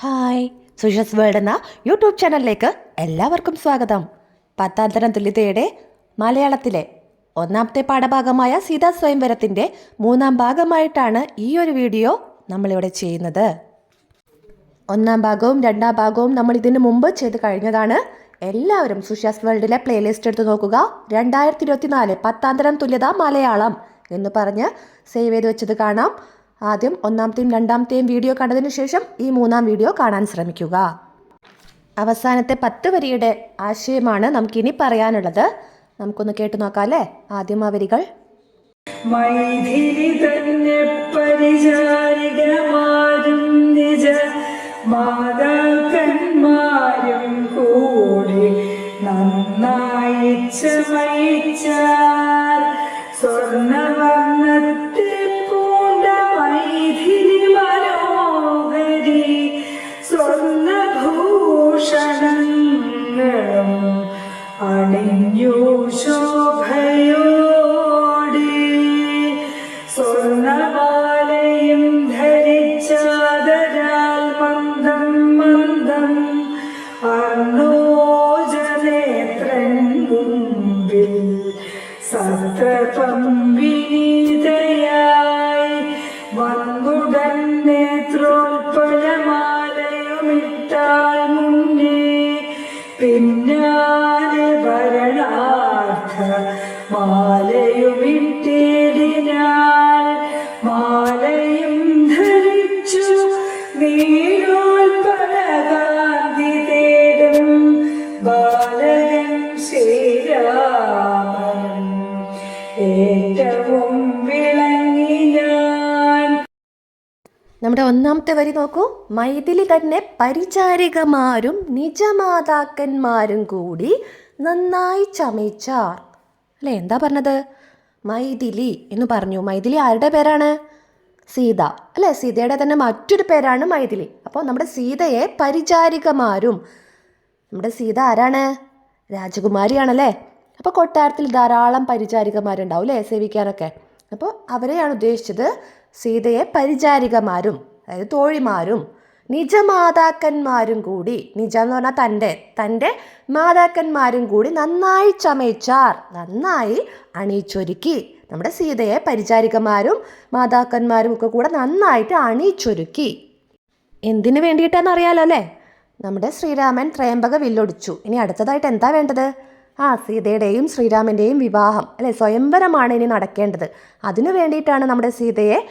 Hi Sushas world എന്ന YouTube ചാനലിലേക്ക് എല്ലാവർക്കും സ്വാഗതം. പത്താം തരം തുല്യതയുടെ മലയാളത്തിലെ ഒന്നാമത്തെ പാഠഭാഗമായ സീതാ സ്വയംവരത്തിന്റെ മൂന്നാം ഭാഗമായിട്ടാണ് ഈ ഒരു വീഡിയോ നമ്മളിവിടെ ചെയ്യുന്നത്. ഒന്നാം ഭാഗവും രണ്ടാം ഭാഗവും നമ്മൾ ഇതിനു മുമ്പ് ചെയ്ത് കഴിഞ്ഞതാണ്. എല്ലാവരും സുഷാസ് വേൾഡിലെ പ്ലേലിസ്റ്റ് എടുത്ത് നോക്കുക. രണ്ടായിരത്തി ഇരുപത്തി നാല് പത്താം തരം തുല്യത മലയാളം എന്ന് പറഞ്ഞ് സേവ് ചെയ്ത് വെച്ചത് കാണാം. ആദ്യം ഒന്നാമത്തെയും രണ്ടാമത്തെയും വീഡിയോ കണ്ടതിന് ശേഷം ഈ മൂന്നാം വീഡിയോ കാണാൻ ശ്രമിക്കുക. അവസാനത്തെ പത്ത് വരിയുടെ ആശയമാണ് നമുക്കിനി പറയാനുള്ളത്. നമുക്കൊന്ന് കേട്ടു നോക്കാല്ലേ? ആദ്യം ആ വരികൾ. പരിചാരികമാരും കൂടി നന്നായി ചമയിച്ചാൽ നമ്മുടെ ഒന്നാമത്തെ വരി നോക്കൂ. മൈഥിലി തന്നെ പരിചാരികമാരും നിജമാതാക്കന്മാരും കൂടി നന്നായി ചമയിച്ചാർ. അല്ലേ എന്താ പറഞ്ഞത്? മൈഥിലി എന്ന് പറഞ്ഞു. മൈഥിലി ആരുടെ പേരാണ്? സീത. അല്ലേ സീതയുടെ തന്നെ മറ്റൊരു പേരാണ് മൈഥിലി. അപ്പോൾ നമ്മുടെ സീതയെ പരിചാരികമാരും. നമ്മുടെ സീത ആരാണ്? രാജകുമാരിയാണല്ലേ? അപ്പോൾ കൊട്ടാരത്തിൽ ധാരാളം പരിചാരികമാരുണ്ടാവും അല്ലേ സേവിക്കാനൊക്കെ. അപ്പോൾ അവരെയാണ് ഉദ്ദേശിച്ചത് സീതയെ പരിചാരികമാരും അതായത് തോഴിമാരും നിജമാതാക്കന്മാരും കൂടി നിജ എന്ന് പറഞ്ഞാൽ തന്റെ തന്റെ മാതാക്കന്മാരും കൂടി നന്നായി ചമയിച്ചാർ നന്നായി അണിയിച്ചൊരുക്കി. നമ്മുടെ സീതയെ പരിചാരികമാരും മാതാക്കന്മാരും ഒക്കെ കൂടെ നന്നായിട്ട് അണിയിച്ചൊരുക്കി. എന്തിനു വേണ്ടിയിട്ടാണെന്ന് അറിയാലോ അല്ലേ? നമ്മുടെ ശ്രീരാമൻ ത്രയംബക വില്ലൊടിച്ചു. ഇനി അടുത്തതായിട്ട് എന്താ വേണ്ടത്? ആ സീതയുടെയും ശ്രീരാമന്റെയും വിവാഹം അല്ലെ? സ്വയംവരമാണ് ഇനി നടക്കേണ്ടത്. അതിനു വേണ്ടിയിട്ടാണ് നമ്മുടെ സീതയെ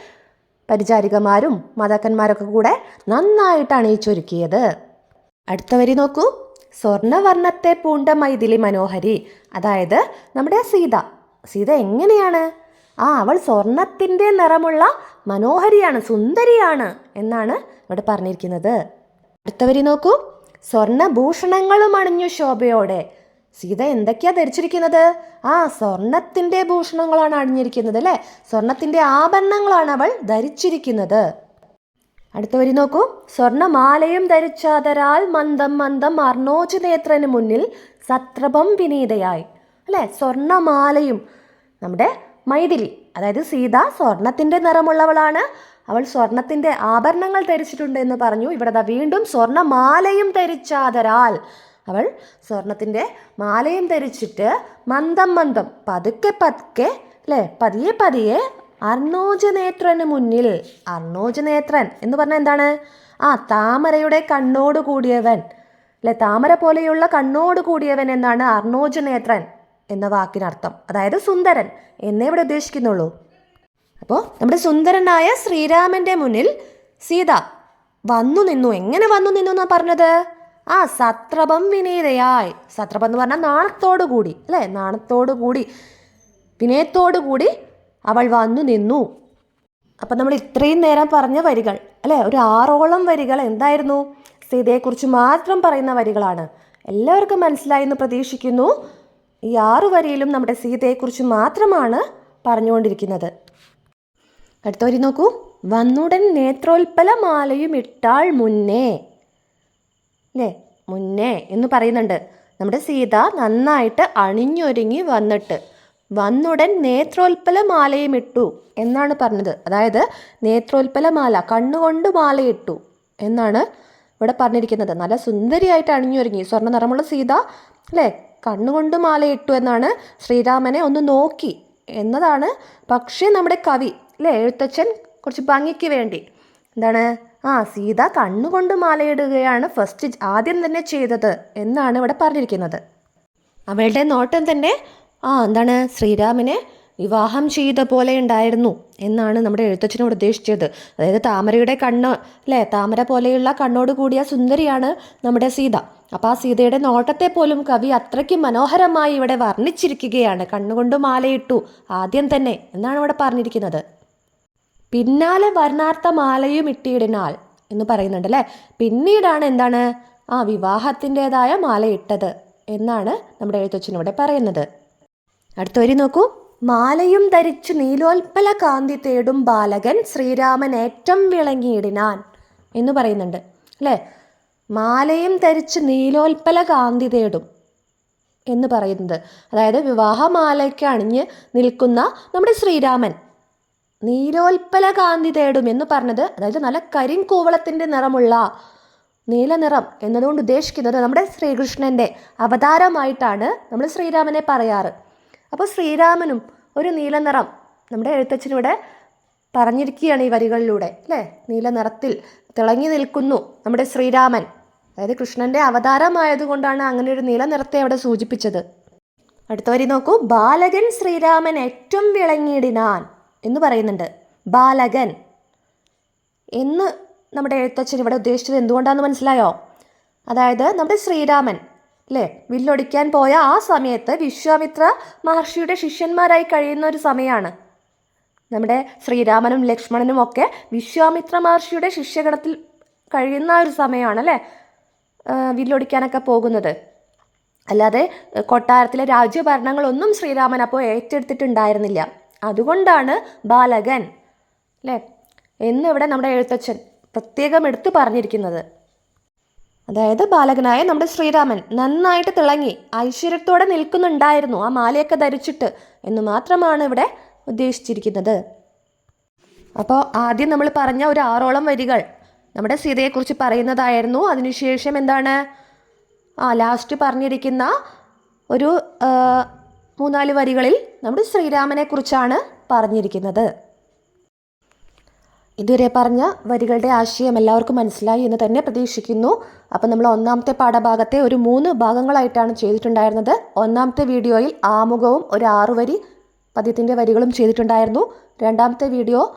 പരിചാരികമാരും മാതാക്കന്മാരൊക്കെ കൂടെ നന്നായിട്ട് അണിയിച്ചൊരുക്കിയത്. അടുത്ത വരി നോക്കൂ. സ്വർണവർണത്തെ പൂണ്ട മൈഥിലി മനോഹരി അതായത് നമ്മുടെ സീത. സീത എങ്ങനെയാണ്? ആ അവൾ സ്വർണത്തിന്റെ നിറമുള്ള മനോഹരിയാണ് സുന്ദരിയാണ് എന്നാണ് ഇവിടെ പറഞ്ഞിരിക്കുന്നത്. അടുത്തവരി നോക്കൂ. സ്വർണഭൂഷണങ്ങളും അണിഞ്ഞു ശോഭയോടെ സീത എന്തൊക്കെയാ ധരിച്ചിരിക്കുന്നത്? ആ സ്വർണത്തിന്റെ ഭൂഷണങ്ങളാണ് അണിഞ്ഞിരിക്കുന്നത് അല്ലേ? സ്വർണത്തിന്റെ ആഭരണങ്ങളാണ് അവൾ ധരിച്ചിരിക്കുന്നത്. അടുത്ത വരി നോക്കൂ. സ്വർണമാലയും ധരിച്ചാതരാൽ മന്ദം മന്ദം അർണോജ് നേത്രന് മുന്നിൽ സത്രപം വിനീതയായി. അല്ലേ? സ്വർണമാലയും. നമ്മുടെ മൈഥിലി അതായത് സീത സ്വർണത്തിന്റെ നിറമുള്ളവളാണ്. അവൾ സ്വർണത്തിന്റെ ആഭരണങ്ങൾ ധരിച്ചിട്ടുണ്ട് എന്ന് പറഞ്ഞു. ഇവിടെ വീണ്ടും സ്വർണമാലയും ധരിച്ചാതരാൽ അവൾ സ്വർണത്തിന്റെ മാലയും ധരിച്ചിട്ട് മന്ദം മന്ദം പതുക്കെ പതുക്കെ അല്ലേ? പതിയെ പതിയെ അർണോജനേത്രന് മുന്നിൽ അർണോജനേത്രൻ എന്ന് പറഞ്ഞാൽ എന്താണ്? ആ താമരയുടെ കണ്ണോട് കൂടിയവൻ. അല്ലെ താമര പോലെയുള്ള കണ്ണോട് കൂടിയവൻ എന്നാണ് അർണോജനേത്രൻ എന്ന വാക്കിനർത്ഥം. അതായത് സുന്ദരൻ എന്നേ ഇവിടെ ഉദ്ദേശിക്കുന്നുള്ളൂ. അപ്പോൾ നമ്മുടെ സുന്ദരനായ ശ്രീരാമന്റെ മുന്നിൽ സീത വന്നു നിന്നു. എങ്ങനെ വന്നു നിന്നു എന്നാണ് പറഞ്ഞത്? ആ സത്രപം വിനീതയായി. സത്രപം എന്ന് പറഞ്ഞാൽ നാണത്തോടു കൂടി അല്ലേ? നാണത്തോടു കൂടി വിനയത്തോടു കൂടി അവൾ വന്നു നിന്നു. അപ്പം നമ്മൾ ഇത്രയും നേരം പറഞ്ഞ വരികൾ അല്ലേ? ഒരു ആറോളം വരികൾ എന്തായിരുന്നു? സീതയെക്കുറിച്ച് മാത്രം പറയുന്ന വരികളാണ്. എല്ലാവർക്കും മനസ്സിലായി എന്ന് പ്രതീക്ഷിക്കുന്നു. ഈ ആറു വരിയിലും നമ്മുടെ സീതയെക്കുറിച്ച് മാത്രമാണ് പറഞ്ഞുകൊണ്ടിരിക്കുന്നത്. അടുത്ത വരി നോക്കൂ. വന്നുടൻ നേത്രോൽപ്പല മാലയും ഇട്ടാൾ മുന്നേ അല്ലേ മുന്നേ എന്ന് പറയുന്നുണ്ട്. നമ്മുടെ സീത നന്നായിട്ട് അണിഞ്ഞൊരുങ്ങി വന്നിട്ട് വന്നുടൻ നേത്രോൽപ്പല മാലയും ഇട്ടു എന്നാണ് പറഞ്ഞത്. അതായത് നേത്രോൽപ്പല മാല കണ്ണുകൊണ്ട് മാലയിട്ടു എന്നാണ് ഇവിടെ പറഞ്ഞിരിക്കുന്നത്. നല്ല സുന്ദരിയായിട്ട് അണിഞ്ഞൊരുങ്ങി. സ്വർണ നിറമുള്ള സീത അല്ലേ കണ്ണുകൊണ്ട് മാലയിട്ടു എന്നാണ് ശ്രീരാമനെ ഒന്ന് നോക്കി എന്നതാണ്. പക്ഷേ നമ്മുടെ കവി അല്ലേ എഴുത്തച്ഛൻ കുറച്ച് ഭംഗിക്ക് വേണ്ടി എന്താണ് ആ സീത കണ്ണുകൊണ്ട് മാലയിടുകയാണ് ഫസ്റ്റ് ആദ്യം തന്നെ ചെയ്തത് എന്നാണ് ഇവിടെ പറഞ്ഞിരിക്കുന്നത്. അവളുടെ നോട്ടം തന്നെ ആ എന്താണ് ശ്രീരാമനെ വിവാഹം ചെയ്ത പോലെ ഉണ്ടായിരുന്നു എന്നാണ് നമ്മുടെ എഴുത്തച്ഛനോട് ഉദ്ദേശിച്ചത്. അതായത് താമരയുടെ കണ്ണ് അല്ലേ? താമര പോലെയുള്ള കണ്ണോട് കൂടിയ സുന്ദരിയാണ് നമ്മുടെ സീത. അപ്പോൾ ആ സീതയുടെ നോട്ടത്തെ പോലും കവി അത്രയ്ക്ക് മനോഹരമായി ഇവിടെ വർണിച്ചിരിക്കുകയാണ്. കണ്ണുകൊണ്ട് മാലയിട്ടു ആദ്യം തന്നെ എന്നാണ് ഇവിടെ പറഞ്ഞിരിക്കുന്നത്. പിന്നാലെ വർണാർത്ഥ മാലയും ഇട്ടിയിടിനാൽ എന്ന് പറയുന്നുണ്ട് അല്ലേ പിന്നീടാണ് എന്താണ്? ആ വിവാഹത്തിന്റെതായ മാല ഇട്ടത് എന്നാണ് നമ്മുടെ എഴുത്തച്ഛൻ ഇവിടെ പറയുന്നത്. അടുത്ത വരി നോക്കൂ. മാലയും ധരിച്ചു നീലോൽപ്പല കാന്തി തേടും ബാലകൻ ശ്രീരാമൻ ഏറ്റം വിളങ്ങിയിടിനാൻ എന്ന് പറയുന്നുണ്ട്. അല്ലേ? മാലയും ധരിച്ച് നീലോൽപ്പല കാന്തി തേടും എന്ന് പറയുന്നത്. അതായത് വിവാഹമാലയ്ക്ക് അണിഞ്ഞ് നിൽക്കുന്ന നമ്മുടെ ശ്രീരാമൻ നീലോൽപ്പല കാന്തി തേടും എന്ന് പറഞ്ഞത് അതായത് നല്ല കരിങ്കൂവളത്തിന്റെ നിറമുള്ള നീലനിറം എന്നതുകൊണ്ട് ഉദ്ദേശിക്കുന്നത് നമ്മുടെ ശ്രീകൃഷ്ണന്റെ അവതാരമായിട്ടാണ് നമ്മൾ ശ്രീരാമനെ പറയാറ്. അപ്പോൾ ശ്രീരാമനും ഒരു നീലനിറം നമ്മുടെ എഴുത്തച്ഛനിവിടെ പറഞ്ഞിരിക്കുകയാണ് ഈ വരികളിലൂടെ അല്ലേ? നീലനിറത്തിൽ തിളങ്ങി നിൽക്കുന്നു നമ്മുടെ ശ്രീരാമൻ. അതായത് കൃഷ്ണന്റെ അവതാരമായതുകൊണ്ടാണ് അങ്ങനെ ഒരു നീലനിറത്തെ അവിടെ സൂചിപ്പിച്ചത്. അടുത്ത വരി നോക്കൂ. ബാലകൻ ശ്രീരാമൻ ഏറ്റവും വിളങ്ങിയിടിനാൻ. എന്ന് പറയുന്നുണ്ട്. ബാലകൻ. എന്ന് നമ്മുടെ എഴുത്തച്ഛൻ ഇവിടെ ഉദ്ദേശിച്ചത് എന്തുകൊണ്ടാണെന്ന് മനസ്സിലായോ? അതായത് നമ്മുടെ ശ്രീരാമൻ അല്ലേ വില്ലൊടിക്കാൻ പോയ ആ സമയത്ത് വിശ്വാമിത്ര മഹർഷിയുടെ ശിഷ്യന്മാരായി കഴിയുന്ന ഒരു സമയമാണ് നമ്മുടെ ശ്രീരാമനും ലക്ഷ്മണനും ഒക്കെ വിശ്വാമിത്ര മഹർഷിയുടെ ശിഷ്യഗണത്തിൽ കഴിയുന്ന ഒരു സമയമാണ് അല്ലേ വില്ലൊടിക്കാനൊക്കെ പോകുന്നത്. അല്ലാതെ കൊട്ടാരത്തിലെ രാജ്യഭരണങ്ങളൊന്നും ശ്രീരാമൻ അപ്പോൾ ഏറ്റെടുത്തിട്ടുണ്ടായിരുന്നില്ല. അതുകൊണ്ടാണ് ബാലകൻ അല്ലേ എന്നിവിടെ നമ്മുടെ എഴുത്തച്ഛൻ പ്രത്യേകം എടുത്തു പറഞ്ഞിരിക്കുന്നത്. അതായത് ബാലകനായ നമ്മുടെ ശ്രീരാമൻ നന്നായിട്ട് തിളങ്ങി ഐശ്വര്യത്തോടെ നിൽക്കുന്നുണ്ടായിരുന്നു ആ മാലയൊക്കെ ധരിച്ചിട്ട് എന്ന് മാത്രമാണ് ഇവിടെ ഉദ്ദേശിച്ചിരിക്കുന്നത്. അപ്പോൾ ആദ്യം നമ്മൾ പറഞ്ഞ ഒരു ആറോളം വരികൾ നമ്മുടെ സീതയെക്കുറിച്ച് പറയുന്നതായിരുന്നു. അതിനുശേഷം എന്താണ്? ആ ലാസ്റ്റ് പറഞ്ഞിരിക്കുന്ന ഒരു മൂന്നാൽ വരികളിൽ നമ്മുടെ ശ്രീരാമനെ കുറിച്ചാണ് പറഞ്ഞിരിക്കുന്നത്. ഇതുവരെ പറഞ്ഞ വരികളുടെ ആശയം എല്ലാവർക്കും മനസ്സിലായി എന്ന് തന്നെ പ്രതീക്ഷിക്കുന്നു. അപ്പം നമ്മൾ ഒന്നാമത്തെ പാഠഭാഗത്തെ ഒരു മൂന്ന് ഭാഗങ്ങളായിട്ടാണ് ചെയ്തിട്ടുണ്ടായിരുന്നത്. ഒന്നാമത്തെ വീഡിയോയിൽ ആമുഖവും ഒരു ആറു വരി പദ്യത്തിന്റെ വരികളും ചെയ്തിട്ടുണ്ടായിരുന്നു. രണ്ടാമത്തെ വീഡിയോ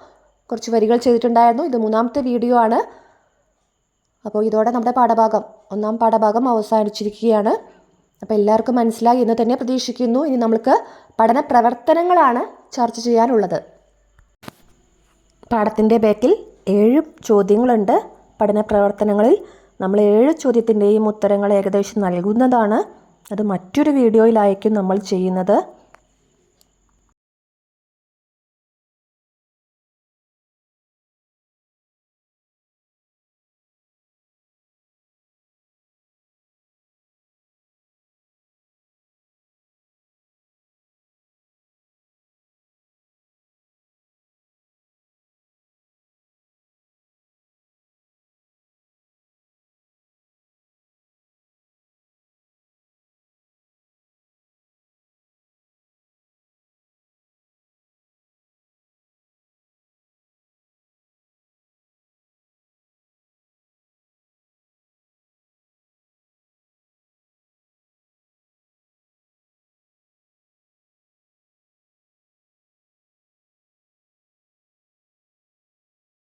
കുറച്ച് വരികൾ ചെയ്തിട്ടുണ്ടായിരുന്നു. ഇത് മൂന്നാമത്തെ വീഡിയോ ആണ്. അപ്പോൾ ഇതോടെ നമ്മുടെ പാഠഭാഗം ഒന്നാം പാഠഭാഗം അവസാനിച്ചിരിക്കുകയാണ്. അപ്പോൾ എല്ലാവർക്കും മനസ്സിലായി എന്ന് തന്നെ പ്രതീക്ഷിക്കുന്നു. ഇനി നമ്മൾക്ക് പഠന പ്രവർത്തനങ്ങളാണ് ചർച്ച ചെയ്യാനുള്ളത്. പാഠത്തിന്റെ ബാക്കിൽ ഏഴ് ചോദ്യങ്ങളുണ്ട്. പഠന പ്രവർത്തനങ്ങളിൽ നമ്മൾ ഏഴ് ചോദ്യത്തിന്റെയും ഉത്തരങ്ങൾ ഏകദേശം നൽകുന്നതാണ്. അത് മറ്റൊരു വീഡിയോയിലായിരിക്കും നമ്മൾ ചെയ്യുന്നത്.